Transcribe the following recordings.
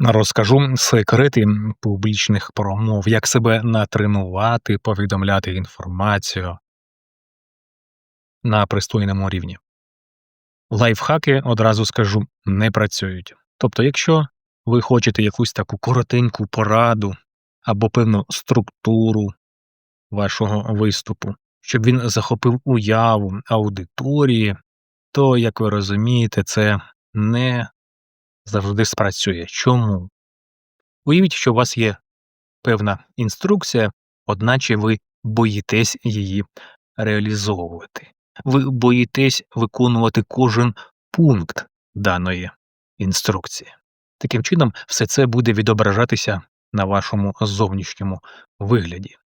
Розкажу секрети публічних промов, як себе натренувати, повідомляти інформацію на пристойному рівні. Лайфхаки, одразу скажу, не працюють. Тобто, якщо ви хочете якусь таку коротеньку пораду або певну структуру вашого виступу, щоб він захопив уяву аудиторії, то, як ви розумієте, це не завжди спрацює. Чому? Уявіть, що у вас є певна інструкція, одначе ви боїтесь її реалізовувати. Ви боїтесь виконувати кожен пункт даної інструкції. Таким чином, все це буде відображатися на вашому зовнішньому вигляді.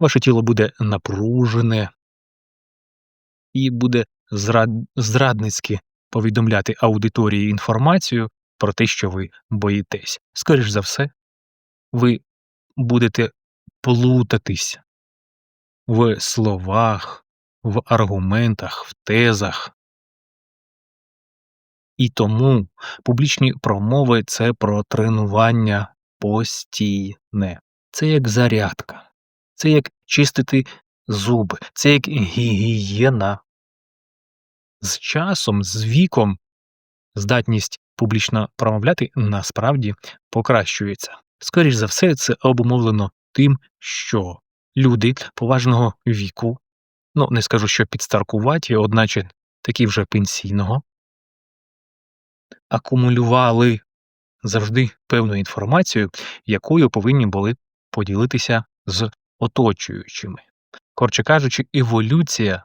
Ваше тіло буде напружене і буде зрад... зрадницьки повідомляти аудиторії інформацію про те, що ви боїтесь. Скоріш за все, ви будете плутатись в словах, в аргументах, в тезах. І тому публічні промови це про тренування постійне. Це як зарядка, це як чистити зуби, це як гігієна. З часом, з віком, здатність публічно промовляти насправді покращується. Скоріш за все, це обумовлено тим, що люди поважного віку, ну не скажу, що підстаркуваті, одначе такі вже пенсійного, акумулювали завжди певну інформацію, якою повинні були поділитися з оточуючими. Коротше кажучи, еволюція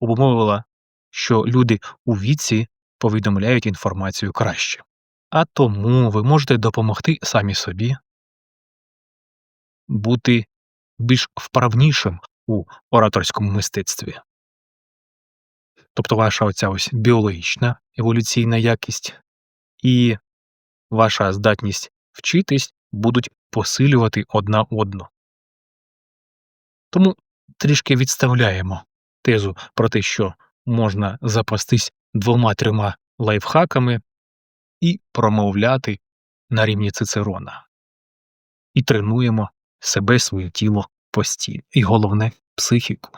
обумовила, що люди у віці повідомляють інформацію краще. А тому ви можете допомогти самі собі бути більш вправнішим у ораторському мистецтві. Тобто ваша оця ось біологічна еволюційна якість і ваша здатність вчитись будуть посилювати одна одну. Тому трішки відставляємо тезу про те, що можна запастись двома-трьома лайфхаками і промовляти на рівні цицерона. І тренуємо себе, своє тіло постійно. І головне психіку.